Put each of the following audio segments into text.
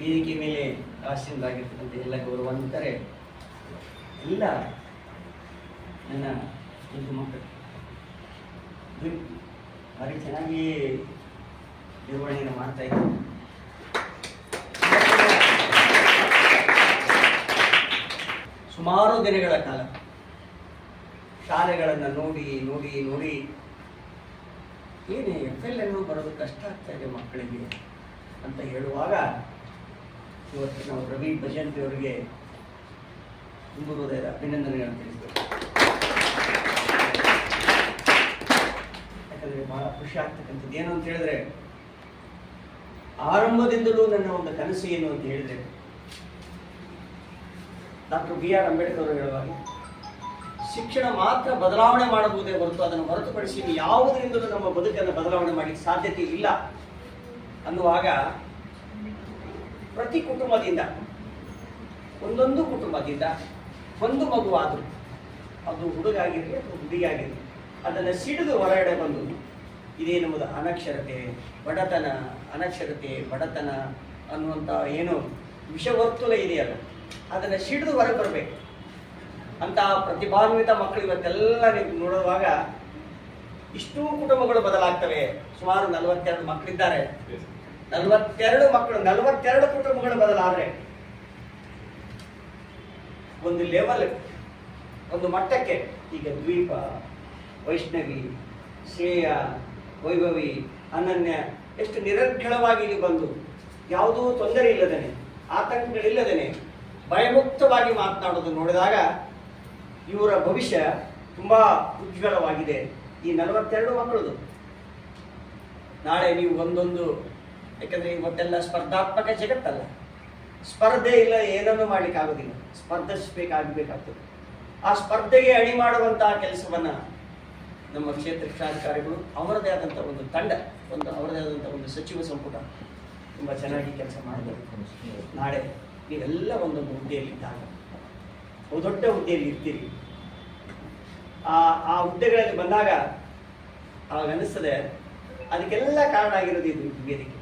ವೇದಿಕೆ ಮೇಲೆ ಆಸೀನರಾಗಿರ್ತಕ್ಕಂಥ ಎಲ್ಲ ಗೌರವಾನ್ವಿತರೆ, ಎಲ್ಲ ನನ್ನ ಇದು ಮಕ್ಕಳು ಭಾರಿ ಚೆನ್ನಾಗಿ ನಿರ್ವಹಣೆಯನ್ನು ಮಾಡ್ತಾ ಇದ್ದೀನಿ ಸುಮಾರು ದಿನಗಳ ಕಾಲ ಶಾಲೆಗಳನ್ನು ನೋಡಿ ನೋಡಿ ನೋಡಿ ಏನೇ ಎಫ್ ಎಲ್ ಎನ್ನು ಬರೋದು ಕಷ್ಟ ಆಗ್ತಾ ಇದೆ ಮಕ್ಕಳಿಗೆ ಅಂತ ಹೇಳುವಾಗ ಇವತ್ತು ನಾವು ರವಿ ಭಜಂತಿ ಅವರಿಗೆ ಹೃದಯದ ಅಭಿನಂದನೆಗಳನ್ನು ತಿಳಿಸ್ಬೇಕು. ಯಾಕಂದರೆ ಬಹಳ ಖುಷಿ ಆಗ್ತಕ್ಕಂಥದ್ದು. ಏನು ಅಂತ ಹೇಳಿದ್ರೆ, ಆರಂಭದಿಂದಲೂ ನನ್ನ ಒಂದು ಕನಸು ಏನು ಅಂತ ಹೇಳಿದ್ರೆ, ಡಾಕ್ಟರ್ ಬಿ ಆರ್ ಅಂಬೇಡ್ಕರ್ ಅವರು ಹೇಳುವಾಗ ಶಿಕ್ಷಣ ಮಾತ್ರ ಬದಲಾವಣೆ ಮಾಡಬಹುದೇ ಹೊರತು ಅದನ್ನು ಹೊರತುಪಡಿಸಿ ಯಾವುದರಿಂದಲೂ ನಮ್ಮ ಬದುಕನ್ನು ಬದಲಾವಣೆ ಮಾಡಲಿಕ್ಕೆ ಸಾಧ್ಯತೆ ಇಲ್ಲ. ಅನ್ನುವಾಗ ಪ್ರತಿ ಕುಟುಂಬದಿಂದ, ಒಂದೊಂದು ಕುಟುಂಬದಿಂದ ಒಂದು ಮಗುವಾದರೂ ಅದು ಹುಡುಗಾಗಿರಲಿ ಅಥವಾ ಹುಡುಗಿಯಾಗಿರಲಿ, ಅದನ್ನು ಸಿಡಿದು ಹೊರಗಡೆ ಬಂದು ಇದೇ ನಮ್ಮದು ಅನಕ್ಷರತೆ, ಬಡತನ ಅನಕ್ಷರತೆ, ಬಡತನ ಅನ್ನುವಂಥ ಏನು ವಿಷವರ್ತುಲ ಇದೆಯಲ್ಲ, ಅದನ್ನು ಸಿಡಿದು ಹೊರಗೆ ಬರಬೇಕು. ಅಂತ ಪ್ರತಿಭಾನ್ವಿತ ಮಕ್ಕಳು ಇವತ್ತೆಲ್ಲ ನೀವು ನೋಡುವಾಗ ಇಷ್ಟು ಕುಟುಂಬಗಳು ಬದಲಾಗ್ತವೆ. ಸುಮಾರು ನಲವತ್ತೆರಡು ಮಕ್ಕಳಿದ್ದಾರೆ ನಲವತ್ತೆರಡು ಮಕ್ಕಳು ನಲವತ್ತೆರಡು ಕುಟುಂಬಗಳು ಬದಲಾದ್ರೆ ಒಂದು ಲೆವೆಲ್ ಒಂದು ಮಟ್ಟಕ್ಕೆ ಈಗ ದ್ವೀಪ ವೈಷ್ಣವಿ ಶ್ರೇಯ ವೈಭವಿ ಅನನ್ಯ ಎಷ್ಟು ನಿರರ್ಗಳವಾಗಿ ಇಲ್ಲಿ ಬಂದು ಯಾವುದೂ ತೊಂದರೆ ಇಲ್ಲದೇನೆ ಆತಂಕಗಳಿಲ್ಲದೇನೆ ಭಯಮುಕ್ತವಾಗಿ ಮಾತನಾಡೋದು ನೋಡಿದಾಗ ಇವರ ಭವಿಷ್ಯ ತುಂಬಾ ಉಜ್ವಲವಾಗಿದೆ. ಈ ನಲವತ್ತೆರಡು ಮಕ್ಕಳದು. ನಾಳೆ ನೀವು ಒಂದೊಂದು, ಯಾಕಂದರೆ ಇವತ್ತೆಲ್ಲ ಸ್ಪರ್ಧಾತ್ಮಕ ಜಗತ್ತಲ್ಲ. ಸ್ಪರ್ಧೆ ಇಲ್ಲ, ಏನನ್ನು ಮಾಡ್ಲಿಕ್ಕೆ ಆಗೋದಿಲ್ಲ ಸ್ಪರ್ಧಿಸಬೇಕಾಗಬೇಕಾಗ್ತದೆ. ಆ ಸ್ಪರ್ಧೆಗೆ ಅಣಿ ಮಾಡುವಂತಹ ಕೆಲಸವನ್ನು ನಮ್ಮ ಕ್ಷೇತ್ರ ಶಿಕ್ಷಾಧಿಕಾರಿಗಳು ಅವರದೇ ಆದಂಥ ಒಂದು ತಂಡ, ಒಂದು ಅವರದೇ ಆದಂಥ ಒಂದು ಸಚಿವ ಸಂಪುಟ ತುಂಬಾ ಚೆನ್ನಾಗಿ ಕೆಲಸ ಮಾಡಬೇಕು ನಾಳೆ ನೀವೆಲ್ಲ ಒಂದೊಂದು ಹುದ್ದೆಯಲ್ಲಿ ಇದ್ದಾಗ ದೊಡ್ಡ ಹುದ್ದೆಯಲ್ಲಿ ಇರ್ತೀರಿ. ಆ ಆ ಹುದ್ದೆಗಳಲ್ಲಿ ಬಂದಾಗ ಅವಾಗ ಅನಿಸ್ತದೆ ಅದಕ್ಕೆಲ್ಲ ಕಾರಣ ಆಗಿರೋದು ಇದು ವೇದಿಕೆ.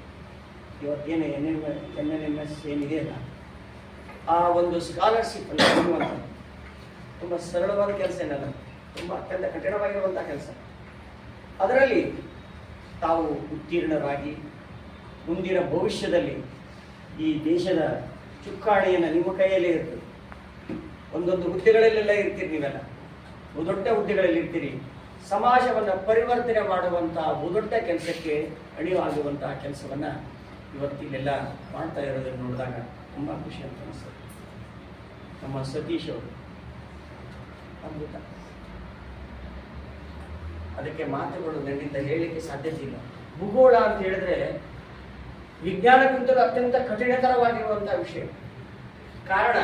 ಇವತ್ತೇನು N N N N M S ಏನಿದೆಯಲ್ಲ ಆ ಒಂದು ಸ್ಕಾಲರ್ಶಿಪ್ ಅನ್ನುವಂಥ ತುಂಬ ಸರಳವಾದ ಕೆಲಸ ಏನಲ್ಲ, ತುಂಬ ಅತ್ಯಂತ ಕಠಿಣವಾಗಿರುವಂಥ ಕೆಲಸ. ಅದರಲ್ಲಿ ತಾವು ಉತ್ತೀರ್ಣರಾಗಿ ಮುಂದಿನ ಭವಿಷ್ಯದಲ್ಲಿ ಈ ದೇಶದ ಚುಕ್ಕಾಣಿಯನ್ನು ನಿಮ್ಮ ಕೈಯಲ್ಲೇ ಇರ್ತದೆ. ಒಂದೊಂದು ಹುದ್ದೆಗಳಲ್ಲೆಲ್ಲ ಇರ್ತೀರಿ ನೀವೆಲ್ಲ. ದೊಡ್ಡ ಹುದ್ದೆಗಳಲ್ಲಿ ಇರ್ತೀರಿ. ಸಮಾಜವನ್ನು ಪರಿವರ್ತನೆ ಮಾಡುವಂತಹ ಬಹುದೊಡ್ಡ ಕೆಲಸಕ್ಕೆ ಅಣಿವಾಗುವಂತಹ ಕೆಲಸವನ್ನ ಇವತ್ತಿಲ್ಲೆಲ್ಲ ಮಾಡ್ತಾ ಇರೋದನ್ನು ನೋಡಿದಾಗ ತುಂಬ ಖುಷಿ ಅಂತ ಅನಿಸ್ತದೆ ನಮ್ಮ ಸತೀಶ್ ಅವರು. ಅದ್ಭುತ. ಅದಕ್ಕೆ ಮಾತುಗಳು ನನ್ನಿಂದ ಹೇಳಲಿಕ್ಕೆ ಸಾಧ್ಯತೆ ಇಲ್ಲ. ಭೂಗೋಳ ಅಂತ ಹೇಳಿದ್ರೆ ವಿಜ್ಞಾನಕ್ಕಿಂತಲೂ ಅತ್ಯಂತ ಕಠಿಣತರವಾಗಿರುವಂತಹ ವಿಷಯ. ಕಾರಣ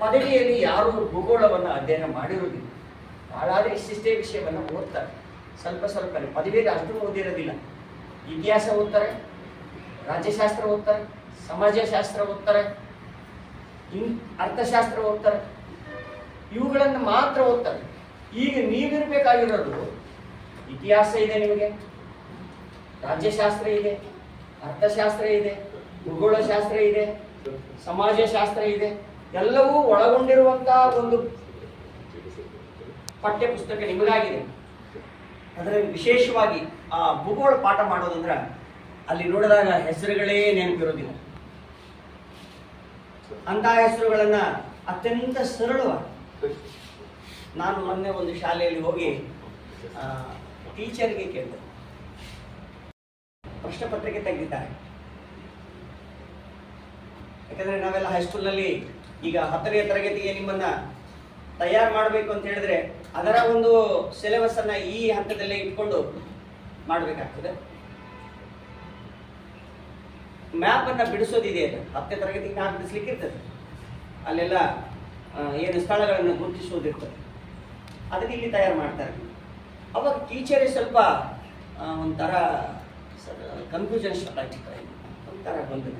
ಪದವಿಯಲ್ಲಿ ಯಾರು ಭೂಗೋಳವನ್ನು ಅಧ್ಯಯನ ಮಾಡಿರುವುದಿಲ್ಲ. ಬಹಳಾದ್ರೆ ಇಷ್ಟಿಷ್ಟೇ ವಿಷಯವನ್ನು ಓದ್ತಾರೆ. ಸ್ವಲ್ಪ ಸ್ವಲ್ಪ ಪದವಿಯಲ್ಲಿ ಅಷ್ಟು ಓದಿರೋದಿಲ್ಲ. ಇತಿಹಾಸ ಓದ್ತಾರೆ, ರಾಜ್ಯಶಾಸ್ತ್ರ ಓದ್ತಾರೆ, ಸಮಾಜಶಾಸ್ತ್ರ ಓದ್ತಾರೆ, ಇನ್ ಅರ್ಥಶಾಸ್ತ್ರ ಓದ್ತಾರೆ. ಇವುಗಳನ್ನು ಮಾತ್ರ ಓದ್ತಾರೆ. ಈಗ ನೀವಿರಬೇಕಾಗಿರೋದು ಇತಿಹಾಸ ಇದೆ ನಿಮಗೆ, ರಾಜ್ಯಶಾಸ್ತ್ರ ಇದೆ, ಅರ್ಥಶಾಸ್ತ್ರ ಇದೆ, ಭೂಗೋಳಶಾಸ್ತ್ರ ಇದೆ, ಸಮಾಜಶಾಸ್ತ್ರ ಇದೆ ಎಲ್ಲವೂ ಒಳಗೊಂಡಿರುವಂತಹ ಒಂದು ಪಠ್ಯ ಪುಸ್ತಕ ನಿಮಗಾಗಿದೆ. ಅದರಲ್ಲಿ ವಿಶೇಷವಾಗಿ ಆ ಭೂಗೋಳ ಪಾಠ ಮಾಡೋದಂದ್ರೆ ಅಲ್ಲಿ ನೋಡಿದಾಗ ಹೆಸರುಗಳೇ ನೆನಪಿರೋದಿಲ್ಲ. ಅಂತಹ ಹೆಸರುಗಳನ್ನ ಅತ್ಯಂತ ಸರಳವಾಗಿ ನಾನು ಮೊನ್ನೆ ಒಂದು ಶಾಲೆಯಲ್ಲಿ ಹೋಗಿ ಟೀಚರ್ಗೆ ಕೇಳಿದೆ. ಪ್ರಶ್ನೆ ಪತ್ರಿಕೆ ತೆಗೆದಿದ್ದಾರೆ. ಯಾಕಂದ್ರೆ ನಾವೆಲ್ಲ ಹೈಸ್ಕೂಲ್ನಲ್ಲಿ ಈಗ ಹತ್ತನೇ ತರಗತಿಗೆ ನಿಮ್ಮನ್ನ ತಯಾರು ಮಾಡಬೇಕು ಅಂತ ಹೇಳಿದ್ರೆ ಅದರ ಒಂದು ಸಿಲೆಬಸ್ ಅನ್ನ ಈ ಹಂತದಲ್ಲೇ ಇಟ್ಕೊಂಡು ಮಾಡಬೇಕಾಗ್ತದೆ. ಮ್ಯಾಪ್ ಅನ್ನ ಅದು ಹತ್ತನೇ ತರಗತಿಗೆ ಮ್ಯಾಪ್ ಬಿಡಿಸ್ಲಿಕ್ಕೆ ಇರ್ತದೆ. ಅಲ್ಲೆಲ್ಲ ಏನು ಸ್ಥಳಗಳನ್ನು ಗುರುತಿಸೋದಿರ್ತದೆ. ಅದನ್ನ ಇಲ್ಲಿ ತಯಾರು ಮಾಡ್ತಾರೆ. ಅವಾಗ ಟೀಚರೇ ಸ್ವಲ್ಪ ಒಂಥರ ಕನ್ಫ್ಯೂಷನ್ ಸ್ಟಾರ್ಟ್ ಆಗ್ತಿತ್ತು ಒಂಥರ ಗೊಂದಲ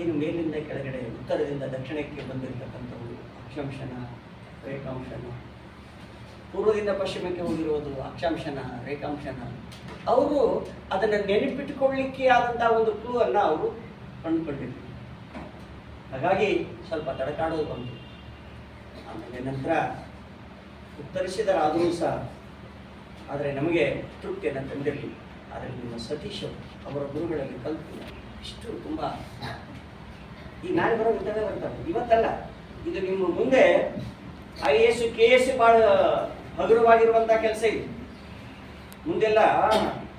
ಏನು ಮೇಲಿಂದ ಕೆಳಗಡೆ, ಉತ್ತರದಿಂದ ದಕ್ಷಿಣಕ್ಕೆ ಬಂದಿರತಕ್ಕಂಥವು ಅಕ್ಷಾಂಶನ, ರೇಖಾಂಶನ. ಪೂರ್ವದಿಂದ ಪಶ್ಚಿಮಕ್ಕೆ ಹೋಗಿರುವುದು ಅಕ್ಷಾಂಶನ, ರೇಖಾಂಶನ. ಅವರು ಅದನ್ನು ನೆನಪಿಟ್ಟುಕೊಳ್ಳಿಕ್ಕೆ ಆದಂತಹ ಒಂದು ಕ್ಲೂ ಅನ್ನ ಅವರು ಕಂಡುಕೊಂಡಿದ್ರು. ಹಾಗಾಗಿ ಸ್ವಲ್ಪ ತಡಕಾಡೋದು ಬಂತು. ಆಮೇಲೆ ನಂತರ ಉತ್ತರಿಸಿದರಾದರೂ ಸಹ, ಆದರೆ ನಮಗೆ ತೃಪ್ತಿಯನ್ನು ತಂದಿರಲಿ ಆದರೆ ನಿಮ್ಮ ಸತೀಶ್ ಅವರ ಗುರುಗಳಲ್ಲಿ ಕಲ್ತು ಇಷ್ಟು ತುಂಬ ಈ ನಾಳೆ ಬರೋ ಇಂಥವೇ ಬರ್ತಾರೆ ಇವತ್ತಲ್ಲ, ಇದು ನಿಮ್ಮ ಮುಂದೆ ಐ ಎಸ್ ಕೆ ಎಸ್ ಭಾಳ ಹಗುರವಾಗಿರುವಂತಹ ಕೆಲಸ ಇದು. ಮುಂದೆಲ್ಲ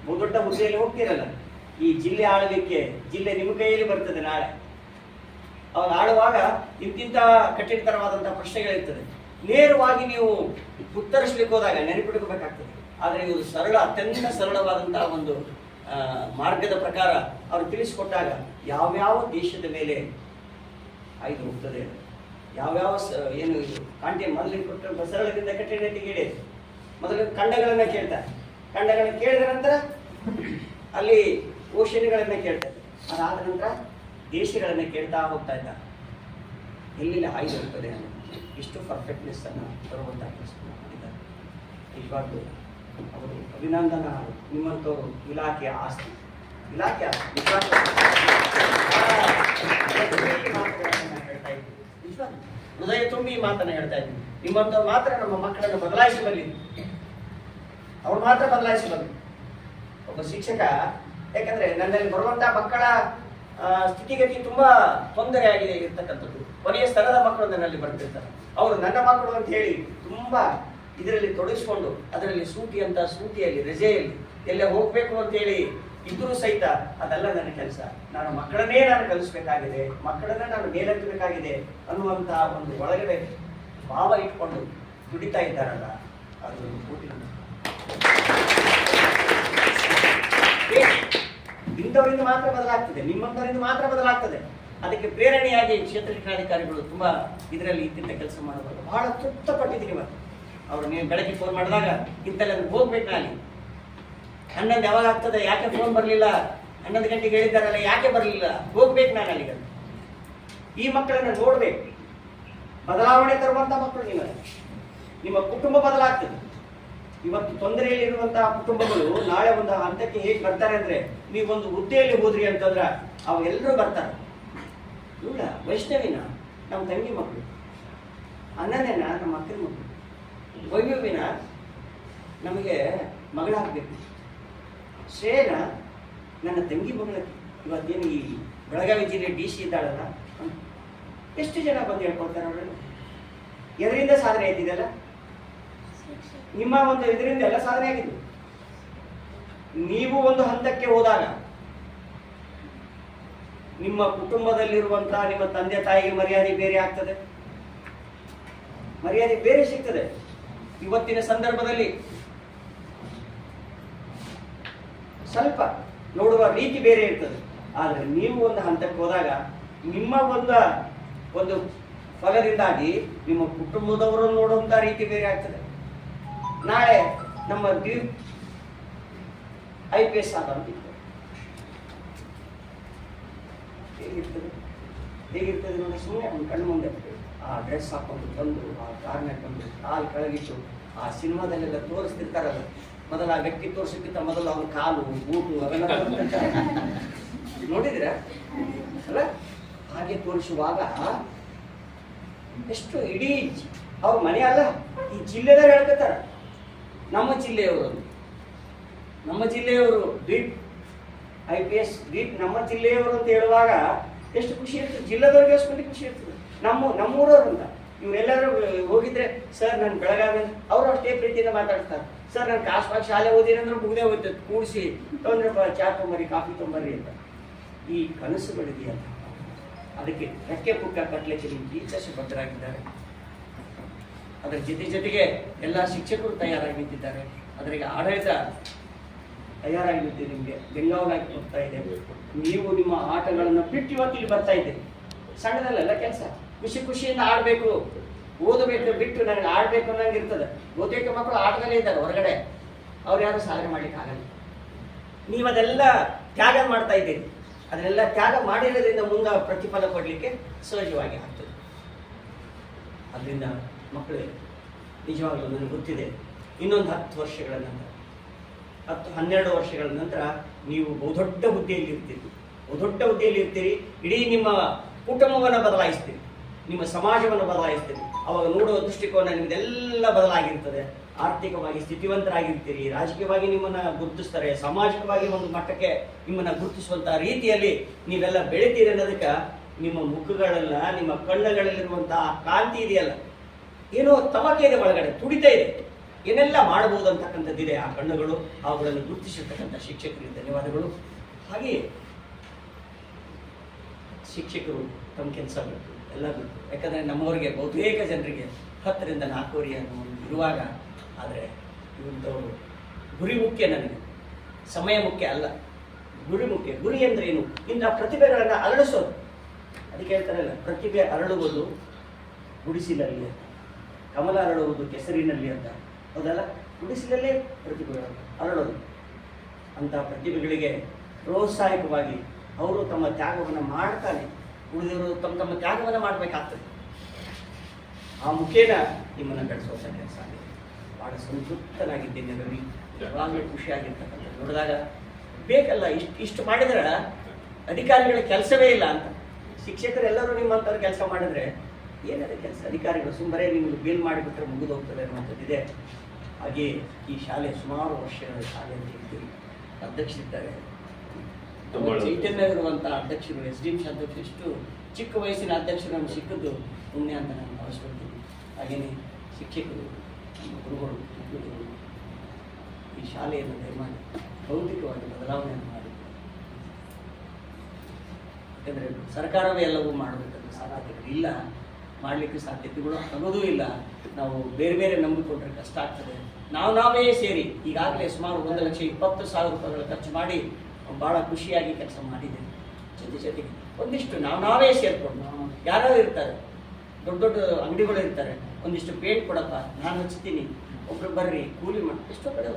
ಬಹುದೊಡ್ಡ ಹುದ್ದೆಯಲ್ಲಿ ಹೋಗ್ತಿರಲ್ಲ, ಈ ಜಿಲ್ಲೆ ಆಳಲಿಕ್ಕೆ, ಜಿಲ್ಲೆ ನಿಮ್ಮ ಕೈಯಲ್ಲಿ ಬರ್ತದೆ ನಾಳೆ. ಅವಾಗ ಆಳುವಾಗ ನಿಮ್ಗಿಂತ ಕಠಿಣತರವಾದಂತಹ ಪ್ರಶ್ನೆಗಳಿರ್ತದೆ. ನೇರವಾಗಿ ನೀವು ಉತ್ತರಿಸ್ಲಿಕ್ಕೆ ಹೋದಾಗ ನೆನಪಿಟ್ಕೋಬೇಕಾಗ್ತದೆ. ಆದರೆ ಇವರು ಸರಳ, ಅತ್ಯಂತ ಸರಳವಾದಂತಹ ಒಂದು ಮಾರ್ಗದ ಪ್ರಕಾರ ಅವರು ತಿಳಿಸಿಕೊಟ್ಟಾಗ ಯಾವ್ಯಾವ ದೇಶದ ಮೇಲೆ ಆಯ್ದು ಹೋಗ್ತದೆ ಯಾವ್ಯಾವ ಏನು ಕಾಂಟೆ ಮೊದಲಿಗೆ ಕೊಟ್ಟ ಬಸರಳದಿಂದ ಕಠಿಣತೆಗೆ ಇಳಿದೆ ಮೊದಲು ಖಂಡಗಳನ್ನ ಕೇಳ್ತಾರೆ ಖಂಡಗಳನ್ನ ಕೇಳಿದ ನಂತರ ಅಲ್ಲಿ ಓಷನ್ಗಳನ್ನ ಕೇಳ್ತಾರೆ ಅದಾದ ನಂತರ ದೇಶಗಳನ್ನ ಕೇಳ್ತಾ ಹೋಗ್ತಾ ಇದ್ದ. ಎಲ್ಲಿಲ್ಲ ಹಾಯ್ದು ಹೋಗ್ತದೆ. ಇಷ್ಟು ಪರ್ಫೆಕ್ಟ್ನೆಸ್ ಅನ್ನು ತರುವಂತ ಕೆಲಸ ಮಾಡಿದ್ದಾರೆ. ನಿಜವಾಗ್ಲೂ ಅವರು ಅಭಿನಂದನ ನಿಮ್ಮಂಥವ್ರು ಇಲಾಖೆಯ ಆಸ್ತಿ. ಇಲಾಖೆ ಆಸ್ತಿ. ಹೃದಯ ತುಂಬಿ ಈ ಮಾತನ್ನ ಹೇಳ್ತಾ ಇದ್ದೀನಿ. ನಿಮ್ಮಂಥವ್ರು ಮಾತ್ರ ನಮ್ಮ ಮಕ್ಕಳನ್ನು ಬದಲಾಯಿಸಬಲ್ಲಿ ಅವ್ರು ಮಾತ್ರ ಬದಲಾಯಿಸಬಲ್ಲ ಒಬ್ಬ ಶಿಕ್ಷಕ, ಯಾಕಂದ್ರೆ ನನ್ನಲ್ಲಿ ಬರುವಂತ ಮಕ್ಕಳ ಸ್ಥಿತಿಗತಿ ತುಂಬಾ ತೊಂದರೆ ಆಗಿದೆ ಇರ್ತಕ್ಕಂಥದ್ದು. ಕೊನೆಯ ಸ್ಥಳದ ಮಕ್ಕಳು ನನ್ನಲ್ಲಿ ಬರ್ತಿರ್ತಾರೆ. ಅವರು ನನ್ನ ಮಕ್ಕಳು ಅಂತ ಹೇಳಿ ತುಂಬಾ ಇದರಲ್ಲಿ ತೊಡಗಿಸ್ಕೊಂಡು, ಅದರಲ್ಲಿ ಸೂಟಿ ಅಂತ ಸೂಟಿಯಲ್ಲಿ, ರಜೆಯಲ್ಲಿ ಎಲ್ಲ ಹೋಗ್ಬೇಕು ಅಂತ ಹೇಳಿ ಇದ್ರೂ ಸಹಿತ ಅದೆಲ್ಲ ನನ್ನ ಕೆಲಸ. ನಾನು ಮಕ್ಕಳನ್ನೇ ನಾನು ಕಲಿಸ್ಬೇಕಾಗಿದೆ, ಮಕ್ಕಳನ್ನ ನಾನು ಮೇಲೆತ್ತಬೇಕಾಗಿದೆ ಅನ್ನುವಂತಹ ಒಂದು ಒಳಗಡೆ ಭಾವ ಇಟ್ಕೊಂಡು ದುಡಿತಾ ಇದ್ದಾರಲ್ಲ ಅದು. ಇಂಥವರಿಂದ ಮಾತ್ರ ಬದಲಾಗ್ತದೆ, ನಿಮ್ಮಂಥವರಿಂದ ಮಾತ್ರ ಬದಲಾಗ್ತದೆ. ಅದಕ್ಕೆ ಪ್ರೇರಣೆಯಾಗಿ ಕ್ಷೇತ್ರ ಶಿಕ್ಷಣಾಧಿಕಾರಿಗಳು ತುಂಬಾ ಇದರಲ್ಲಿ ಇಂತಿಂತ ಕೆಲಸ ಮಾಡಬಹುದು ಬಹಳ ತೃಪ್ತಪಟ್ಟಿದ್ದೀನಿ ಮತ್ತೆ. ಅವರು ನೀವು ಬೆಳಗ್ಗೆ ಫೋನ್ ಮಾಡಿದಾಗ ಇಂತಲ್ಲಿ ಹೋಗ್ಬೇಕು ಹನ್ನೊಂದು ಯಾವಾಗ ಆಗ್ತದೆ? ಯಾಕೆ ಫೋನ್ ಬರಲಿಲ್ಲ? ಹನ್ನೊಂದು ಗಂಟೆಗೆ ಹೇಳಿದ್ದಾರಲ್ಲ, ಯಾಕೆ ಬರಲಿಲ್ಲ? ಹೋಗ್ಬೇಕು ನಾನು ಅಲ್ಲಿಗೆ. ಈ ಮಕ್ಕಳನ್ನ ನೋಡ್ಬೇಕು. ಬದಲಾವಣೆ ತರುವಂತ ಮಕ್ಕಳು ನೀವು ನಿಮ್ಮ ಕುಟುಂಬ ಬದಲಾಗ್ತದೆ. ಇವತ್ತು ತೊಂದರೆಯಲ್ಲಿರುವಂತಹ ಕುಟುಂಬಗಳು ನಾಳೆ ಒಂದು ಹಂತಕ್ಕೆ ಹೇಗೆ ಬರ್ತಾರೆ ಅಂದ್ರೆ ನೀವೊಂದು ಹುದ್ದೆಯಲ್ಲಿ ಹೋದ್ರಿ ಅಂತಂದ್ರೆ ಅವೆಲ್ಲರೂ ಬರ್ತಾರೆ. ಇಲ್ಲ, ವೈಷ್ಣವಿನ ನಮ್ಮ ತಂಗಿ ಮಕ್ಕಳು ಅನ್ನನೇನ ನಮ್ಮ ಅಕ್ಕನ ಮಕ್ಕಳು ವೈಭವಿನ ನಮಗೆ ಮಗಳಾಗಬೇಕು. ಶ್ರೇಯನ ನನ್ನ ತಂಗಿ ಮಗಳಕ್ಕೆ ಇವತ್ತೇನು ಈ ಬೆಳಗಾವಿ ಜಿಲ್ಲೆ ಡಿ ಸಿ ಇದ್ದಾಳಲ್ಲ? ಎಷ್ಟು ಜನ ಬಂದು ಹೇಳ್ಕೊಳ್ತಾರೆ ಅವಳು ಎದರಿಂದ ಸಾಧನೆ ಆಯ್ತಿದೆಲ್ಲ ನಿಮ್ಮ ಒಂದು ಇದರಿಂದ ಎಲ್ಲ ಸಾಧನೆ ಆಗಿದೆ. ನೀವು ಒಂದು ಹಂತಕ್ಕೆ ಹೋದಾಗ ನಿಮ್ಮ ಕುಟುಂಬದಲ್ಲಿರುವಂತಹ ನಿಮ್ಮ ತಂದೆ ತಾಯಿಗೆ ಮರ್ಯಾದೆ ಬೇರೆ ಆಗ್ತದೆ. ಮರ್ಯಾದೆ ಬೇರೆ ಸಿಗ್ತದೆ. ಇವತ್ತಿನ ಸಂದರ್ಭದಲ್ಲಿ ಸ್ವಲ್ಪ ನೋಡುವ ರೀತಿ ಬೇರೆ ಇರ್ತದೆ. ಆದರೆ ನೀವು ಒಂದು ಹಂತಕ್ಕೆ ಹೋದಾಗ ನಿಮ್ಮ ಒಂದು ಒಂದು ಫಲದಿಂದಾಗಿ ನಿಮ್ಮ ಕುಟುಂಬದವರು ನೋಡುವಂತ ರೀತಿ ಬೇರೆ ಆಗ್ತದೆ. ನಾಳೆ ನಮ್ಮ ಐ ಪಿ ಎಸ್ ಆದಂತಿತ್ತು ಹೇಗಿರ್ತದೆ? ಹೇಗಿರ್ತದೆ ನೋಡಿ ಸುಮ್ಮನೆ ಒಂದು ಕಣ್ಣು ಮುಂದೆ ಆ ಡ್ರೆಸ್ ಹಾಕೊಂಡು ಬಂದು, ಆ ಕಾರ್ನ ಬಂದು ಕಾಲು ಕೆಳಗಿಟ್ಟು ಆ ಸಿನಿಮಾದಲ್ಲೆಲ್ಲ ತೋರಿಸ್ತಿರ್ತಾರಲ್ಲ. ಮೊದಲ ಆ ವ್ಯಕ್ತಿ ತೋರಿಸಕ್ಕಿಂತ ಮೊದಲು ಅವ್ರ ಕಾಲು ಬೂಟು ಅವೆಲ್ಲ. ನೋಡಿದಿರ ಅಲ್ಲ? ಹಾಗೆ ತೋರಿಸುವಾಗ ಎಷ್ಟು ಇಡೀ ಅವ್ರ ಮನೆ ಅಲ್ಲ, ಈ ಜಿಲ್ಲೆದಾಗ ಹೇಳ್ಕೊತಾರ. ನಮ್ಮ ಜಿಲ್ಲೆಯವರು. ನಮ್ಮ ಜಿಲ್ಲೆಯವರು Dweep I P S Dweep ನಮ್ಮ ಜಿಲ್ಲೆಯವರು ಅಂತ ಹೇಳುವಾಗ ಎಷ್ಟು ಖುಷಿ ಇರ್ತದೆ. ಜಿಲ್ಲೆದವ್ರಿಗೆ ಎಷ್ಟು ಖುಷಿ ಇರ್ತದೆ. ನಮ್ಮ ನಮ್ಮೂರವ್ರು ಅಂತ. ಇವರೆಲ್ಲರೂ ಹೋಗಿದ್ರೆ, ಸರ್, ನಾನು ಬೆಳಗಾವಿ ಅವರು ಅಷ್ಟೇ ಪ್ರೀತಿಯಿಂದ ಮಾತಾಡ್ತಾರೆ. ಸರ್, ನಾನು ಕಾಸ್ಪಾಗ ಶಾಲೆ ಓದಿನಂದ್ರೆ ಮುಗ್ದೇ ಹೋಗ್ತದೆ ಕೂಡಿಸಿ ತೊಂದ್ರೆ ಚಾ ತೊಂಬರಿ ಕಾಫಿ ತೊಂಬರಿ ಅಂತ. ಈ ಕನಸುಗಳಿದೆಯಲ್ಲ ಅದಕ್ಕೆ ರೆಕ್ಕೆ ಪುಕ್ಕ ಕಟ್ಲಿಕ್ಕೆ ನಿಮ್ಮ ಟೀಚರ್ಸ್ ಬದ್ಧರಾಗಿದ್ದಾರೆ ಅದರ ಜೊತೆ ಜೊತೆಗೆ ಎಲ್ಲ ಶಿಕ್ಷಕರು ತಯಾರಾಗಿ ನಿಂತಿದ್ದಾರೆ ಅದರಿಗೆ ಆಡಳಿತ ತಯಾರಾಗಿ ನಿಂತಿದೆ ನಿಮಗೆ. ಬೆಂಗಾವಲಾಗಿ ಹೋಗ್ತಾ ಇದೆ. ನೀವು ನಿಮ್ಮ ಆಟಗಳನ್ನು ಬಿಟ್ಟು ಇವತ್ತು ಇಲ್ಲಿ ಬರ್ತಾ ಇದ್ದೀರಿ. ಸಣ್ಣದಲ್ಲ ಕೆಲಸ. ಖುಷಿ ಖುಷಿಯಿಂದ ಆಡಬೇಕು. ಓದಬೇಕು ಬಿಟ್ಟು ನನಗೆ ಆಡಬೇಕು ಅನ್ನಂಗೆ ಇರ್ತದೆ. ಬಹುತೇಕ ಮಕ್ಕಳು ಆಟದಲ್ಲೇ ಇದ್ದಾರೆ ಹೊರಗಡೆ. ಅವ್ರು ಯಾರು ಸಾಧನೆ ಮಾಡ್ಲಿಕ್ಕೆ ಆಗಲ್ಲ. ನೀವು ಅದೆಲ್ಲ ತ್ಯಾಗ ಮಾಡ್ತಾ ಇದ್ದೀರಿ. ಅದನ್ನೆಲ್ಲ ತ್ಯಾಗ ಮಾಡಿರೋದ್ರಿಂದ ಮುಂದೆ ಪ್ರತಿಫಲ ಕೊಡಲಿಕ್ಕೆ ಸಹಜವಾಗಿ ಆಗ್ತದೆ. ಅದರಿಂದ ಮಕ್ಕಳು, ನಿಜವಾಗ್ಲೂ ನನಗೆ ಗೊತ್ತಿದೆ. ಇನ್ನೊಂದು ಹತ್ತು ವರ್ಷಗಳ ನಂತರ, ಹತ್ತು ಹನ್ನೆರಡು ವರ್ಷಗಳ ನಂತರ ನೀವು ಬಹುದೊಡ್ಡ ಹುದ್ದೆಯಲ್ಲಿ ಇರ್ತೀರಿ. ಬಹುದೊಡ್ಡ ಹುದ್ದೆಯಲ್ಲಿ ಇರ್ತೀರಿ. ಇಡೀ ನಿಮ್ಮ ಕುಟುಂಬವನ್ನು ಬದಲಾಯಿಸ್ತೀರಿ. ನಿಮ್ಮ ಸಮಾಜವನ್ನು ಬದಲಾಯಿಸ್ತೀರಿ. ಅವಾಗ ನೋಡುವ ದೃಷ್ಟಿಕೋನ ನಿಮ್ದೆಲ್ಲ ಬದಲಾಗಿರ್ತದೆ. ಆರ್ಥಿಕವಾಗಿ ಸ್ಥಿತಿವಂತರಾಗಿರ್ತೀರಿ, ರಾಜಕೀಯವಾಗಿ ನಿಮ್ಮನ್ನ ಗುರುತಿಸ್ತಾರೆ, ಸಾಮಾಜಿಕವಾಗಿ ಒಂದು ಮಟ್ಟಕ್ಕೆ ನಿಮ್ಮನ್ನ ಗುರುತಿಸುವಂತಹ ರೀತಿಯಲ್ಲಿ ನೀವೆಲ್ಲ ಬೆಳಿತೀರಿ ಅನ್ನೋದಕ್ಕೆ ನಿಮ್ಮ ಮುಖಗಳೆಲ್ಲ ನಿಮ್ಮ ಕಣ್ಣುಗಳಲ್ಲಿರುವಂತಹ ಕಾಂತಿ ಇದೆಯಲ್ಲ, ಏನೋ ತವಕೆ ಇದೆ ಒಳಗಡೆ, ತುಡಿತಾ ಇದೆ. ಏನೆಲ್ಲ ಮಾಡಬಹುದು ಅಂತಕ್ಕಂಥದ್ದಿದೆ ಆ ಕಣ್ಣುಗಳು. ಅವುಗಳನ್ನು ಗುರುತಿಸಿರ್ತಕ್ಕಂಥ ಶಿಕ್ಷಕರಿಗೆ ಧನ್ಯವಾದಗಳು. ಹಾಗೆಯೇ ಶಿಕ್ಷಕರು ತಮ್ಮ ಕೆಲಸ ಎಲ್ಲ ಬೇಕು ಯಾಕಂದರೆ ನಮ್ಮವರಿಗೆ ಬಹುತೇಕ ಜನರಿಗೆ ಹತ್ತರಿಂದ ನಾಲ್ಕೂವರೆ ಅನ್ನೋ ಇರುವಾಗ ಆದರೆ ಇವಂಥವರು ಗುರಿ ಮುಖ್ಯ ನನಗೆ. ಸಮಯ ಮುಖ್ಯ ಅಲ್ಲ. ಗುರಿ ಮುಖ್ಯ. ಗುರಿ ಅಂದರೆ ಏನು? ಇನ್ನು ಪ್ರತಿಭೆಗಳನ್ನು ಅರಳಿಸೋದು. ಅದಕ್ಕೆ ಹೇಳ್ತಾರಲ್ಲ, ಪ್ರತಿಭೆ ಅರಳುವುದು ಗುಡಿಸಿಲಲ್ಲಿ ಅಂತ. ಕಮಲ ಅರಳುವುದು ಕೆಸರಿನಲ್ಲಿ ಅಂತ. ಹೌದಲ್ಲ? ಗುಡಿಸಿಲಲ್ಲೇ ಪ್ರತಿಭೆಗಳು ಅರಳೋದು. ಅಂಥ ಪ್ರತಿಭೆಗಳಿಗೆ ಪ್ರೋತ್ಸಾಹಕವಾಗಿ ಅವರು ತಮ್ಮ ತ್ಯಾಗವನ್ನು ಮಾಡ್ತಾನೆ. ಉಳಿದವರು ತಮ್ಮ ತಮ್ಮ ತ್ಯಾಗವನ್ನು ಮಾಡಬೇಕಾಗ್ತದೆ. ಆ ಮುಖೇನ ನಿಮ್ಮನ್ನು ಬೆಳೆಸುವಂಥ ಕೆಲಸ ಆಗಿದೆ ಭಾಳ ಸಂತೃಪ್ತನಾಗಿದ್ದೇನೆ ರವಿ. ಯಾವಾಗಲೂ ಖುಷಿಯಾಗಿರ್ತಕ್ಕಂಥ ನೋಡಿದಾಗ ಬೇಕಲ್ಲ, ಇಷ್ಟು ಇಷ್ಟು ಮಾಡಿದ್ರೆ ಅಧಿಕಾರಿಗಳ ಕೆಲಸವೇ ಇಲ್ಲ ಅಂತ. ಶಿಕ್ಷಕರೆಲ್ಲರೂ ನಿಮ್ಮಂಥವ್ರು ಕೆಲಸ ಮಾಡಿದ್ರೆ ಏನಾದ್ರೆ ಕೆಲಸ? ಅಧಿಕಾರಿಗಳು ಸುಮ್ಮನೆ ನಿಮಗೆ ಬಿಲ್ ಮಾಡಿಬಿಟ್ರೆ ಮುಗಿದು ಹೋಗ್ತದೆ ಅನ್ನುವಂಥದ್ದಿದೆ. ಹಾಗೆ ಈ ಶಾಲೆ ಸುಮಾರು ವರ್ಷಗಳ ಶಾಲೆಯಲ್ಲಿ ಅಧ್ಯಕ್ಷರಿದ್ದಾರೆ. ತುಂಬ ಒಳ್ಳೆದು. ಚೈತನ್ಯ ಇರುವಂಥ ಅಧ್ಯಕ್ಷರು, ಎಸ್ ಡಿ ಎಂ ಅಧ್ಯಕ್ಷರು ಎಷ್ಟು ಚಿಕ್ಕ ವಯಸ್ಸಿನ ಅಧ್ಯಕ್ಷರು ನಮ್ಗೆ ಸಿಕ್ಕದ್ದು ಪುಣ್ಯ ಅಂತ ನಾನು ಭಾವಿಸ್ಕೊಳ್ತೀನಿ. ಹಾಗೆಯೇ ಶಿಕ್ಷಕರು ಗುರುಗಳು ಮುಖ್ಯಗಳು ಈ ಶಾಲೆಯನ್ನು ದಯಮಾಡಿ ಭೌತಿಕವಾಗಿ ಬದಲಾವಣೆಯನ್ನು ಮಾಡಿ. ಯಾಕಂದರೆ ಸರ್ಕಾರವೇ ಎಲ್ಲವೂ ಮಾಡಬೇಕಂದ್ರೆ ಸಾಧ್ಯತೆಗಳು ಇಲ್ಲ. ಮಾಡಲಿಕ್ಕೆ ಸಾಧ್ಯತೆಗಳು ಆಗೋದೂ ಇಲ್ಲ. ನಾವು ಬೇರೆ ಬೇರೆ ನಂಬಿಕೊಂಡ್ರೆ ಕಷ್ಟ ಆಗ್ತದೆ. ನಾವು ನಾವೇ ಸೇರಿ ಈಗಾಗಲೇ ಸುಮಾರು ಒಂದು ಲಕ್ಷ ಇಪ್ಪತ್ತು ಸಾವಿರ ರೂಪಾಯಿಗಳ ಖರ್ಚು ಮಾಡಿ ಭಾಳ ಖುಷಿಯಾಗಿ ಕೆಲಸ ಮಾಡಿದ್ದೇನೆ ಜೊತೆ ಜೊತೆಗೆ. ಒಂದಿಷ್ಟು ನಾವು ನಾವೇ ಸೇರ್ಕೊಂಡು ಯಾರೋ ಇರ್ತಾರೆ ದೊಡ್ಡ ದೊಡ್ಡ ಅಂಗಡಿಗಳು ಇರ್ತಾರೆ ಒಂದಿಷ್ಟು ಪೇಂಟ್ ಕೊಡಪ್ಪ ನಾನು ಹಚ್ತೀನಿ ಒಬ್ರು ಬರ್ರಿ ಕೂಲಿ ಮಾಡಿ ಎಷ್ಟೋ ಕಡೆ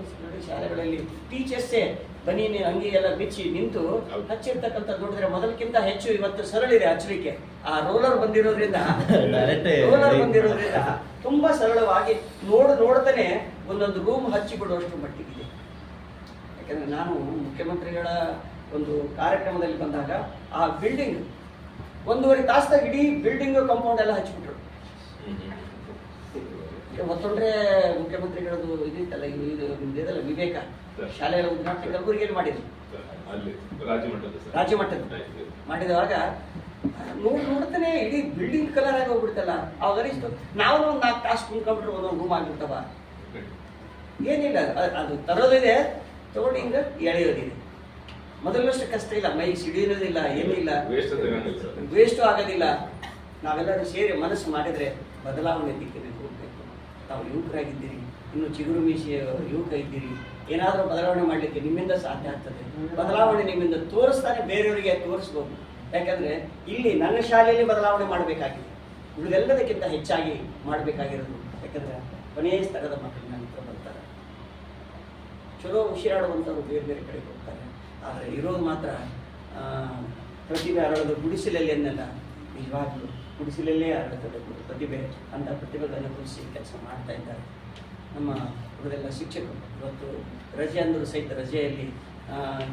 ಶಾಲೆಗಳಲ್ಲಿ ಟೀಚರ್ಸೇ ಬನೀನಿ ಅಂಗಿ ಎಲ್ಲ ಬಿಚ್ಚಿ ನಿಂತು. ಹಚ್ಚಿರ್ತಕ್ಕಂಥ ನೋಡಿದ್ರೆ ಮೊದಲಕ್ಕಿಂತ ಹೆಚ್ಚು ಇವತ್ತು ಸರಳಿದೆ ಹಚ್ಚಲಿಕ್ಕೆ. ಆ ರೋಲರ್ ಬಂದಿರೋದ್ರಿಂದ ರೋಲರ್ ಬಂದಿರೋದ್ರಿಂದ ತುಂಬಾ ಸರಳವಾಗಿ ನೋಡ್ ನೋಡ್ತಾನೆ ಒಂದೊಂದು ರೂಮ್ ಹಚ್ಚಿ ಬಿಡುವಷ್ಟು ಮಟ್ಟಿಗಿದೆ ಯಾಕಂದ್ರೆ ನಾನು ಮುಖ್ಯಮಂತ್ರಿಗಳ ಒಂದು ಕಾರ್ಯಕ್ರಮದಲ್ಲಿ ಬಂದಾಗ ಆ ಬಿಲ್ಡಿಂಗ್ ಒಂದೂವರೆ ತಾಸ್ದಾಗ ಇಡೀ ಬಿಲ್ಡಿಂಗ್ ಕಾಂಪೌಂಡ್ ಎಲ್ಲ ಹಚ್ಚಿಬಿಟ್ರು ಮತ್ತೊಂದ್ರೆ ಮುಖ್ಯಮಂತ್ರಿಗಳದ್ದು ಇದಿತ್ತಲ್ಲ ಇದಲ್ಲ ವಿವೇಕ. ಶಾಲೆಯ ಉದ್ಘಾಟನೆ ಕಲಬುರಗಿಯಲ್ಲಿ ಮಾಡಿದ್ರು. ರಾಜ್ಯ ಮಟ್ಟದ. ಮಾಡಿದವಾಗ ನೋಡ್ ನೋಡ್ತಾನೆ ಇಡೀ ಬಿಲ್ಡಿಂಗ್ ಕಲರ್ ಆಗಿ ಹೋಗ್ಬಿಡ್ತಲ್ಲ ಅವಾಗ ನಾವು ಒಂದು ನಾಲ್ಕು ತಾಸು ಕುಂತ್ಕೊಂಡ್ರೆ ಒಂದೊಂದು ರೂಮ್ ಆಗಿರ್ತವ ಏನಿಲ್ಲ ಅದು ತರೋದಿದೆ. ತಗೊಂಡು ಹಿಂಗ ಎಳೆಯೋದಿದೆ ಮೊದಲಷ್ಟು ಕಷ್ಟ ಇಲ್ಲ ಮೈ ಸಿಡಿಯೋದಿಲ್ಲ ಏನಿಲ್ಲ. ವೇಸ್ಟು ಆಗೋದಿಲ್ಲ. ನಾವೆಲ್ಲರೂ ಸೇರಿ ಮನಸ್ಸು ಮಾಡಿದ್ರೆ ಬದಲಾವಣೆ ದಿಕ್ಕಿನಲ್ಲಿ ಹೋಗ್ಬೇಕು. ತಾವು ಯುವಕರಾಗಿದ್ದೀರಿ ಇನ್ನು ಚಿಗುರು ಮೀಸೆಯ ಯುವಕ ಇದ್ದೀರಿ. ಏನಾದರೂ ಬದಲಾವಣೆ ಮಾಡಲಿಕ್ಕೆ ನಿಮ್ಮಿಂದ ಸಾಧ್ಯ ಆಗ್ತದೆ. ಬದಲಾವಣೆ ನಿಮ್ಮಿಂದ ತೋರಿಸ್ತಾನೆ ಬೇರೆಯವರಿಗೆ ತೋರಿಸ್ಬೋದು. ಯಾಕಂದ್ರೆ ಇಲ್ಲಿ ನನ್ನ ಶಾಲೆಯಲ್ಲಿ ಬದಲಾವಣೆ ಮಾಡಬೇಕಾಗಿದೆ. ಉಳಿದೆಲ್ಲದಕ್ಕಿಂತ ಹೆಚ್ಚಾಗಿ ಮಾಡಬೇಕಾಗಿರೋದು. ಯಾಕಂದ್ರೆ ಕೊನೆಯ ಸ್ಥಳದ ಮಕ್ಕಳು. ಚಲೋ ಉಸಿರಾಡುವಂಥವ್ರು ಬೇರೆ ಬೇರೆ ಕಡೆ ಹೋಗ್ತಾರೆ. ಆದರೆ ಇರೋದು ಮಾತ್ರ ಪ್ರತಿಭೆ ಅರಳದು ಗುಡಿಸಲಲ್ಲಿ ಅನ್ನಲ್ಲ. ನಿಜವಾಗ್ಲೂ ಗುಡಿಸಲಲ್ಲೇ ಅರಳುತ್ತದೆ ಪ್ರತಿಭೆ. ಅಂತ ಪ್ರತಿಭೆಗಳನ್ನು ಗುಡಿಸಿ ಕೆಲಸ ಮಾಡ್ತಾ ಇದ್ದಾರೆ. ನಮ್ಮ ಇವರೆಲ್ಲ ಶಿಕ್ಷಕರು. ಇವತ್ತು ರಜೆ ಅಂದರೂ ಸಹಿತ ರಜೆಯಲ್ಲಿ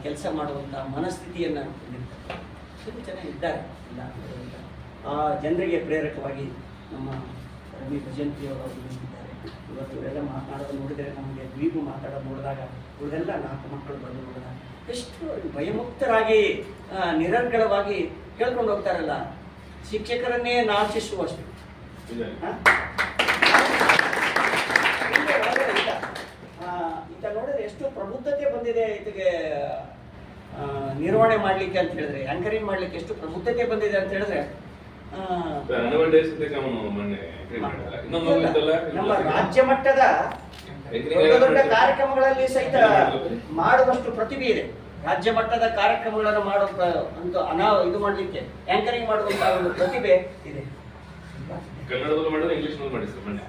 ಕೆಲಸ ಮಾಡುವಂಥ ಮನಸ್ಥಿತಿಯನ್ನು ಹೊಂದಿರ್ತಾರೆ. ತುಂಬ ಚೆನ್ನಾಗಿದ್ದಾರೆ ಇಲ್ಲ ಅನ್ನೋದಿಲ್ಲ. ಆ, ಜನರಿಗೆ ಪ್ರೇರಕವಾಗಿ ನಮ್ಮ ರವಿ ನಿಂತಿದ್ದಾರೆ ಇವತ್ತು ಇವೆಲ್ಲ ಮಾತನಾಡೋದು ನೋಡಿದರೆ ನಮಗೆ ದ್ವೀಪು ಮಾತಾಡೋದು ನೋಡಿದಾಗ ಇವರೆಲ್ಲ ನಾಲ್ಕು ಮಕ್ಕಳು ಬಂದು ನೋಡಿದಾಗ ಎಷ್ಟು ಭಯಮುಕ್ತರಾಗಿ ನಿರರ್ಗಳವಾಗಿ ಕೇಳ್ಕೊಂಡು ಹೋಗ್ತಾರಲ್ಲ ಶಿಕ್ಷಕರನ್ನೇ ನಾಚಿಸುವಷ್ಟು. ನೋಡಿದ್ರೆ ಎಷ್ಟು ಪ್ರಬುದ್ಧತೆ ಬಂದಿದೆ ಇದಕ್ಕೆ ನಿರ್ವಹಣೆ ಮಾಡ್ಲಿಕ್ಕೆ ಅಂತ ಹೇಳಿದ್ರೆ ಆಂಕರಿಂಗ್ ಮಾಡ್ಲಿಕ್ಕೆ ಎಷ್ಟು ಪ್ರಬುದ್ಧತೆ ಬಂದಿದೆ ಅಂತ ಹೇಳಿದ್ರೆ ನಮ್ಮ ರಾಜ್ಯ ಮಟ್ಟದ ದೊಡ್ಡ ದೊಡ್ಡ ಕಾರ್ಯಕ್ರಮಗಳಲ್ಲಿ ಸಹಿತ ಮಾಡುವಷ್ಟು ಪ್ರತಿಭೆ ಇದೆ. ರಾಜ್ಯ ಮಟ್ಟದ ಕಾರ್ಯಕ್ರಮಗಳನ್ನು ಮಾಡುವಂತ ಒಂದು ಅನಾ ಇದು ಮಾಡಲಿಕ್ಕೆ ಆಂಕರಿಂಗ್ ಮಾಡುವಂತ ಒಂದು ಪ್ರತಿಭೆ ಇದೆ. ಕನ್ನಡದಲ್ಲೂ ಮಾಡಿದ್ರೆ ಇಂಗ್ಲಿಷ್ನಲ್ಲಿ ಮಾಡಿ ಸರ್ ಮೊನ್ನೆ.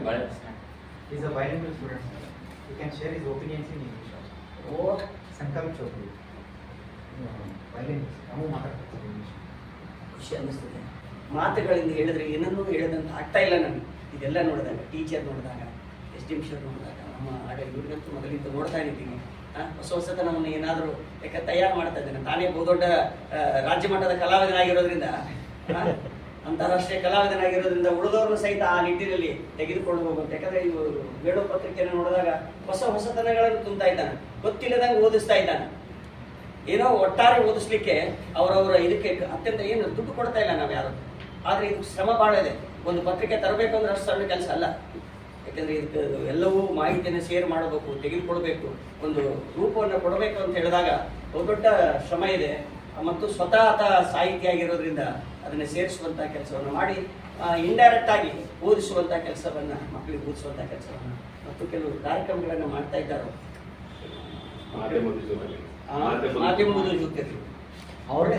He. He's a bilingual student. He can share his opinions in English. Oh ಸಂಕಲ್ಪ. ನಾವು ಮಾತಾಡ್ತೀವಿ. ಖುಷಿ ಅನ್ನಿಸ್ತದೆ ಮಾತುಗಳಿಂದ ಹೇಳಿದ್ರೆ ಏನನ್ನೂ ಹೇಳದಂತ ಆಗ್ತಾ ಇಲ್ಲ ನನಗೆ ಇದೆಲ್ಲ ನೋಡಿದಾಗ ಟೀಚರ್ ನೋಡಿದಾಗ ಎಸ್ ಡಿ ನೋಡಿದಾಗ, ನಮ್ಮ ಆಗ ಇವ್ರಿಗಂತೂ ಮೊದಲಿಂದ ನೋಡ್ತಾ ಇದ್ದೀನಿ ಹೊಸ ಹೊಸತನವನ್ನು ಏನಾದರೂ, ಯಾಕೆ ತಯಾರು ಮಾಡ್ತಾ ಇದ್ದೇನೆ ತಾನೇ ಬಹುದೊಡ್ಡ ರಾಜ್ಯ ಮಟ್ಟದ ಕಲಾವಿದನಾಗಿರೋದ್ರಿಂದ ಅಂತಾರಾಷ್ಟ್ರೀಯ ಕಲಾವಿದನಾಗಿರೋದ್ರಿಂದ ಉಳಿದವರು ಸಹಿತ ಆ ನಿಟ್ಟಿನಲ್ಲಿ ತೆಗೆದುಕೊಂಡು ಹೋಗುತ್ತೆ. ಯಾಕಂದ್ರೆ ಇವರು ಬೇಡೋ ಪತ್ರಿಕೆಯನ್ನು ನೋಡಿದಾಗ ಹೊಸ ಹೊಸತನಗಳನ್ನು ತುಂಬ್ತಾ ಇದ್ದಾನೆ. ಗೊತ್ತಿಲ್ಲದಂಗೆ ಓದಿಸ್ತಾ ಇದ್ದಾನೆ. ಏನೋ ಒಟ್ಟಾರೆ ಓದಿಸ್ಲಿಕ್ಕೆ ಅವರವರ ಇದಕ್ಕೆ ಅತ್ಯಂತ ಏನು ದುಡ್ಡು ಕೊಡ್ತಾ ಇಲ್ಲ ನಾವು ಯಾರು. ಆದ್ರೆ ಇದು ಶ್ರಮ ಭಾಳ ಇದೆ. ಒಂದು ಪತ್ರಿಕೆ ತರಬೇಕು ಅಂದ್ರೆ ಅಷ್ಟು ಸಣ್ಣ ಕೆಲಸ ಅಲ್ಲ. ಯಾಕಂದ್ರೆ ಇದಕ್ಕೆ ಎಲ್ಲವೂ ಮಾಹಿತಿಯನ್ನು ಶೇರ್ ಮಾಡಬೇಕು, ತೆಗೆದುಕೊಳ್ಬೇಕು, ಒಂದು ರೂಪವನ್ನು ಕೊಡಬೇಕು ಅಂತ ಹೇಳಿದಾಗ ಬಹುದೊಡ್ಡ ಶ್ರಮ ಇದೆ. ಮತ್ತು ಸ್ವತಃ ಆತ ಸಾಹಿತಿ ಆಗಿರೋದ್ರಿಂದ ಅದನ್ನು ಸೇರಿಸುವಂತಹ ಕೆಲಸವನ್ನು ಮಾಡಿ ಇಂಡೈರೆಕ್ಟ್ ಆಗಿ ಓದಿಸುವಂತ ಕೆಲಸವನ್ನ ಮಕ್ಕಳಿಗೆ ಓದಿಸುವಂತ ಕೆಲಸವನ್ನ ಮತ್ತು ಕೆಲವು ಕಾರ್ಯಕ್ರಮಗಳನ್ನು ಮಾಡ್ತಾ ಇದ್ದಾರೆ.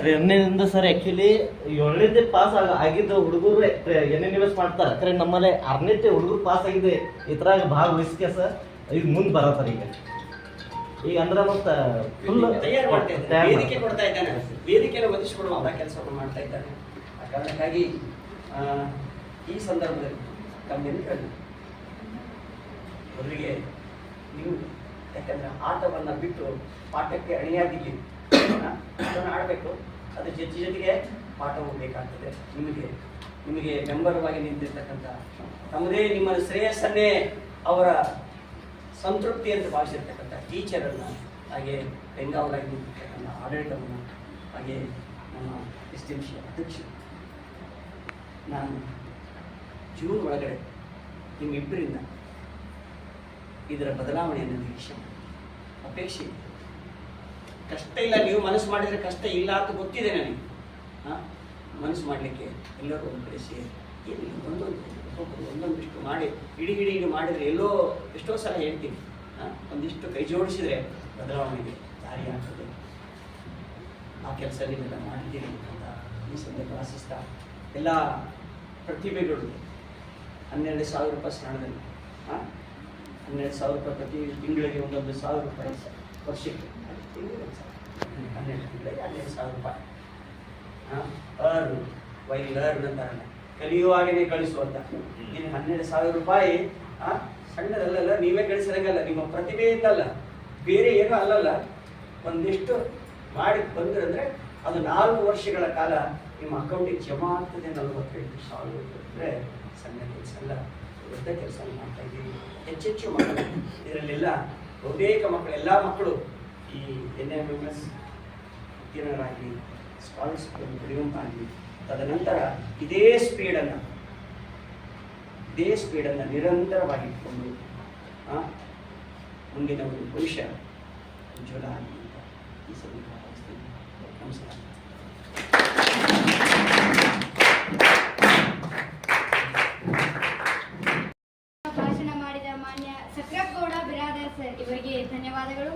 ಟ್ರೈನಿಂದ ಸರ್ ಆಕ್ಚುಲಿ ಏಳನೇದೇ ಪಾಸ್ ಆಗ ಆಗಿದ್ದ ಹುಡುಗರು ಎನ್ ನಿವೇಶ ಮಾಡ್ತಾರೆ. ಅಂದ್ರೆ ನಮ್ಮಲ್ಲಿ ಆರನೇತೆ ಹುಡುಗರು ಪಾಸ್ ಆಗಿದೆ ಇದ್ರಾಗ ಭಾಗವಹಿಸ್ಕೆ ಸರ್ ಈಗ ಮುಂದೆ ಬರತ್ತಾರ ಈಗ. ಈಗ ಅಂದ್ರೆ ಮತ್ತೆ ಫುಲ್ ತಯಾರು ಮಾಡ್ತಾ ಇದ್ದಾನೆ. ವೇದಿಕೆ ಕೊಡ್ತಾ ಇದ್ದಾನೆ. ವೇದಿಕೆಯನ್ನು ಒದಗಿಸಿಕೊಡುವಂತ ಕೆಲಸವನ್ನು ಮಾಡ್ತಾ ಇದ್ದಾನೆ. ಆ ಕಾರಣಕ್ಕಾಗಿ ಈ ಸಂದರ್ಭದಲ್ಲಿ ತಮ್ಮೆಲ್ಲರನ್ನು ಅವರಿಗೆ ನೀವು ಯಾಕಂದ್ರೆ ಆಟವನ್ನ ಬಿಟ್ಟು ಪಾಠಕ್ಕೆ ಅಣಿಯಾಗಿಲ್ಲಿ ಅದನ್ನು ಆಡಬೇಕು. ಅದ್ರ ಜೊತೆ ಜೊತೆಗೆ ಪಾಠವು ಬೇಕಾಗ್ತದೆ. ನಿಮಗೆ ನಿಮಗೆ ಬೆಂಬಲವಾಗಿ ನಿಂತಿರ್ತಕ್ಕಂಥ ತಮ್ಮದೇ ನಿಮ್ಮ ಶ್ರೇಯಸ್ಸನ್ನೇ ಅವರ ಸಂತೃಪ್ತಿ ಅಂತ ಭಾವಿಸಿರ್ತಕ್ಕಂಥ ಟೀಚರನ್ನು ಹಾಗೆ ಬೆಂಗಾವಲಾಗಿ ನಿಂತಿರ್ತಕ್ಕಂಥ ಆಡಳಿತವನ್ನು, ಹಾಗೆ ನಮ್ಮ ಎಸ್ ಡಿ ಎಂ ಸಿ ನಾನು ಜೂನ್ ಒಳಗಡೆ ನಿಮ್ಮಿಬ್ಬರಿಂದ ಇದರ ಬದಲಾವಣೆಯನ್ನು ನಿರೀಕ್ಷೆ ಅಪೇಕ್ಷೆ. ಕಷ್ಟ ಇಲ್ಲ, ನೀವು ಮನಸ್ಸು ಮಾಡಿದರೆ ಕಷ್ಟ ಇಲ್ಲ ಅಂತ ಗೊತ್ತಿದೆ ನನಗೆ. ಹಾಂ ಮನಸ್ಸು ಮಾಡಲಿಕ್ಕೆ ಎಲ್ಲರೂ ಒಂದು ಕಡೆ ಸೇರಿ. ಏನಿಲ್ಲ, ಒಂದೊಂದು ಒಬ್ಬೊಬ್ಬರು ಒಂದೊಂದಿಷ್ಟು ಮಾಡಿ, ಇಡೀ ಇಡೀ ಇಡೀ ಮಾಡಿದರೆ ಎಲ್ಲೋ ಎಷ್ಟೋ ಸಲ ಹೇಳ್ತೀನಿ? ಒಂದಿಷ್ಟು ಕೈ ಜೋಡಿಸಿದರೆ ಬದಲಾವಣೆಗೆ ದಾರಿ ಆಗ್ತದೆ. ಆ ಕೆಲಸ ನೀವೆಲ್ಲ ಮಾಡಿದ್ದೀರಿ ಅಂತ ಈ ಸಂದರ್ಭ ಆಶಿಸ್ತಾ ಎಲ್ಲ ಪ್ರತಿಭೆಗಳು ಹನ್ನೆರಡು ಸಾವಿರ ರೂಪಾಯಿ ಸ್ಥಾನದಲ್ಲಿ, ಹಾಂ? ಹನ್ನೆರಡು ಸಾವಿರ ರೂಪಾಯಿ ಪ್ರತಿ ತಿಂಗಳಿಗೆ ಒಂದೊಂದು ಸಾವಿರ ರೂಪಾಯಿ ವರ್ಷಕ್ಕೆ. ಹನ್ನೆರಡು ತಿಂಗಳಿಗೆ ಹನ್ನೆರಡು ಸಾವಿರ ರೂಪಾಯಿ. ಅರ್ನ್ ವೈ ಲರ್ನ್ ಅಂತಾರಲ್ಲ. ಕಲಿಯುವಾಗನೇ ಕಳಿಸುವಂತ ನೀನು ಹನ್ನೆರಡು ಸಾವಿರ ರೂಪಾಯಿ ಆ, ಸಣ್ಣದಲ್ಲಲ್ಲ ನೀವೇ ಗಳಿಸಿದಂಗಲ್ಲ ನಿಮ್ಮ ಪ್ರತಿಭೆ ಇದ್ದಲ್ಲ. ಬೇರೆ ಏನೂ ಅಲ್ಲಲ್ಲ. ಒಂದಿಷ್ಟು ಮಾಡಿ ಬಂದ್ರಂದ್ರೆ ಅದು ನಾಲ್ಕು ವರ್ಷಗಳ ಕಾಲ ನಿಮ್ಮ ಅಕೌಂಟಿಗೆ ಜಮಾ ಆಗ್ತದೆ ನಲವತ್ತೆಂಟು ಸಾವಿರ ಅಂದರೆ ಸಣ್ಣ ಕೆಲಸ ಅಲ್ಲ. ದೊಡ್ಡ ಕೆಲಸ ಮಾಡ್ತಾ ಇದ್ದೀವಿ. ಹೆಚ್ಚೆಚ್ಚು ಮಕ್ಕಳು ಇದರಲ್ಲೆಲ್ಲ ಬಹುತೇಕ ಮಕ್ಕಳು ಎಲ್ಲ ಮಕ್ಕಳು ಈ ಎನ್ ಎಂ ಎಂ ಎಸ್ ಉತ್ತೀರ್ಣರಾಗಿ ಸ್ಕಾಲರ್ಶಿಪ್ ಪಡೆಯುವಂತಾಗಲಿ. ತದನಂತರ ಇದೇ ಸ್ಪೀಡನ್ನು ಇದೇ ಸ್ಪೀಡನ್ನು ನಿರಂತರವಾಗಿಟ್ಕೊಂಡು ಮುಂದಿನ ಒಂದು ಭವಿಷ್ಯ ಉಜ್ವಲ ಆಗಲಿ ಅಂತ ಈ. ನಮಸ್ಕಾರ ಭಾಷಣ ಮಾಡಿದ ಮಾನ್ಯ ಸಕ್ರಗೌಡ ಬಿರಾದರ್ ಸರ್, ಇವರಿಗೆ ಧನ್ಯವಾದಗಳು